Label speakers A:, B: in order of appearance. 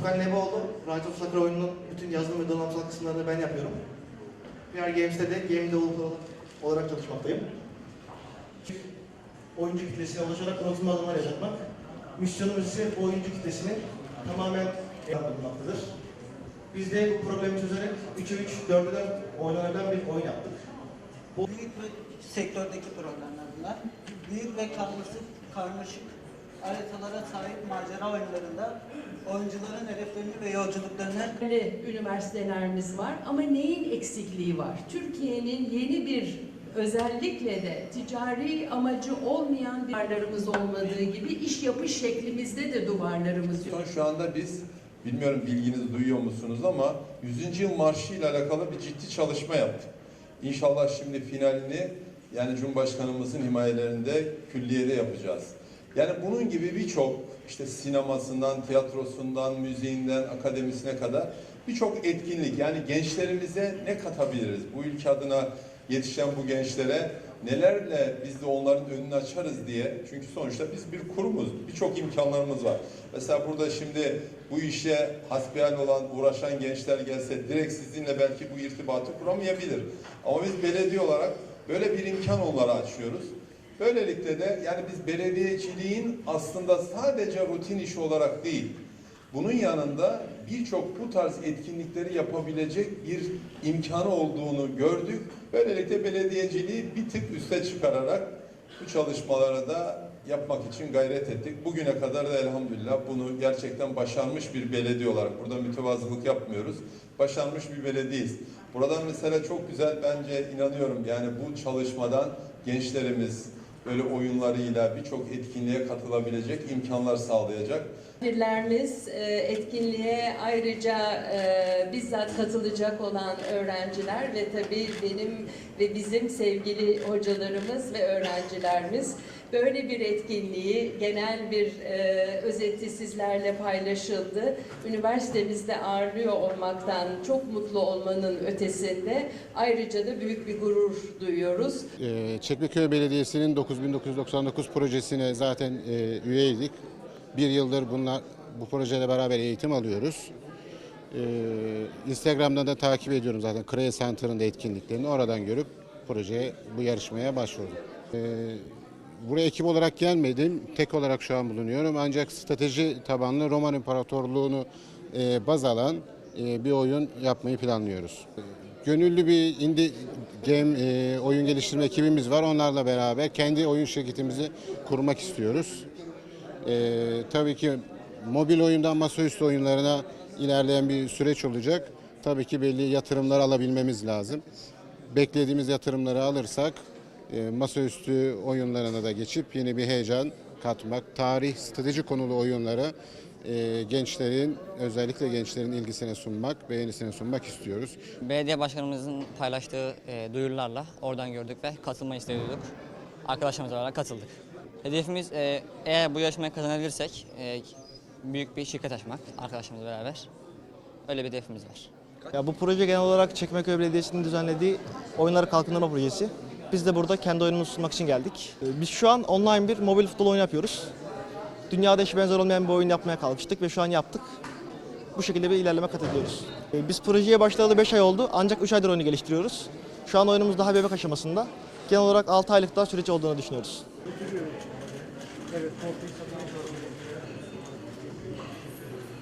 A: Furkan Nebaoğlu. Rise of Soccer oyununun bütün yazılım ve donanımsal kısımlarını ben yapıyorum. VR Games'te de game developer olarak çalışmaktayım. Oyuncu kitlesine ulaşarak unutulmaz adımlar yaşatmak. Misyonumuz ise bu oyuncu kitlesinin tamamen yapılmaktadır. Biz de bu problemi çözerek 3'e 3, 4'e 4 oynanabilen bir oyun yaptık.
B: Büyük ve sektördeki problemler bunlar. Büyük ve karmaşık, karmaşık haritalara sahip macera oyunlarında oyuncuların hedeflerini ve yolculuklarını
C: Böyle üniversitelerimiz var ama neyin eksikliği var? Türkiye'nin yeni bir özellikle de ticari amacı olmayan bir duvarlarımız olmadığı gibi iş yapış şeklimizde de duvarlarımız yok.
D: Şu anda biz bilmiyorum bilginizi duyuyor musunuz ama 100. yıl marşı ile alakalı bir ciddi çalışma yaptık. İnşallah şimdi finalini yani Cumhurbaşkanımızın himayelerinde külliyede yapacağız. Yani bunun gibi birçok işte sinemasından, tiyatrosundan, müziğinden, akademisine kadar birçok etkinlik yani gençlerimize ne katabiliriz? Bu ülke adına yetişen bu gençlere nelerle biz de onların önünü açarız diye. Çünkü sonuçta biz bir kurumuz, birçok imkanlarımız var. Mesela burada şimdi bu işe hasbihal olan, uğraşan gençler gelse direkt sizinle belki bu irtibatı kuramayabilir. Ama biz belediye olarak böyle bir imkan onlara açıyoruz. Böylelikle de yani biz belediyeciliğin aslında sadece rutin işi olarak değil, bunun yanında birçok bu tarz etkinlikleri yapabilecek bir imkanı olduğunu gördük. Böylelikle belediyeciliği bir tık üste çıkararak bu çalışmaları da yapmak için gayret ettik. Bugüne kadar da elhamdülillah bunu gerçekten başarmış bir belediye olarak, burada mütevazılık yapmıyoruz, başarmış bir belediyeyiz. Buradan mesela çok güzel bence inanıyorum yani bu çalışmadan gençlerimiz böyle oyunlarıyla birçok etkinliğe katılabilecek imkanlar sağlayacak.
C: Misafirlerimiz e, etkinliğe ayrıca e, bizzat katılacak olan öğrenciler ve tabii benim ve bizim sevgili hocalarımız ve öğrencilerimiz böyle bir etkinliği genel bir e, özeti sizlerle paylaşıldı. Üniversitemizde ağırlıyor olmaktan çok mutlu olmanın ötesinde ayrıca da büyük bir gurur duyuyoruz.
E: Ee, Çekmeköy Belediyesi'nin 9999 projesine zaten e, üyeydik. Bir yıldır bunlar bu projeyle beraber eğitim alıyoruz. Ee, Instagram'dan da takip ediyorum zaten Kreye Center'ın da etkinliklerini. Oradan görüp projeye, bu yarışmaya başvurdum. Ee, buraya ekip olarak gelmedim. Tek olarak şu an bulunuyorum. Ancak strateji tabanlı Roman İmparatorluğu'nu e, baz alan e, bir oyun yapmayı planlıyoruz. Gönüllü bir indie game oyun geliştirme ekibimiz var. Onlarla beraber kendi oyun şirketimizi kurmak istiyoruz. E, tabii ki mobil oyundan masaüstü oyunlarına ilerleyen bir süreç olacak. Tabii ki belli yatırımlar alabilmemiz lazım. Beklediğimiz yatırımları alırsak masaüstü oyunlarına da geçip yeni bir heyecan katmak, tarih, strateji konulu oyunları e, gençlerin özellikle gençlerin ilgisine sunmak, beğenisine sunmak istiyoruz.
F: Belediye başkanımızın paylaştığı e, duyurularla oradan gördük ve katılmayı istiyorduk. Arkadaşlarımızla beraber katıldık. Hedefimiz e, eğer bu yarışmayı kazanabilirsek e, büyük bir şirket açmak arkadaşlarımızla beraber. Öyle bir hedefimiz var.
G: Ya bu proje genel olarak Çekmeköy Belediyesi'nin düzenlediği oyunları kalkındırma projesi. Biz de burada kendi oyunumuzu sunmak için geldik. Ee, Biz şu an online bir mobil futbol oyunu yapıyoruz. Dünyada eşi benzer olmayan bir oyun yapmaya kalkıştık ve şu an yaptık. Bu şekilde bir ilerleme kat ediyoruz. Ee, Biz projeye başlayalı 5 ay oldu ancak 3 aydır oyunu geliştiriyoruz. Şu an oyunumuz daha bebek aşamasında. Genel olarak 6 aylık daha süreci olduğunu düşünüyoruz.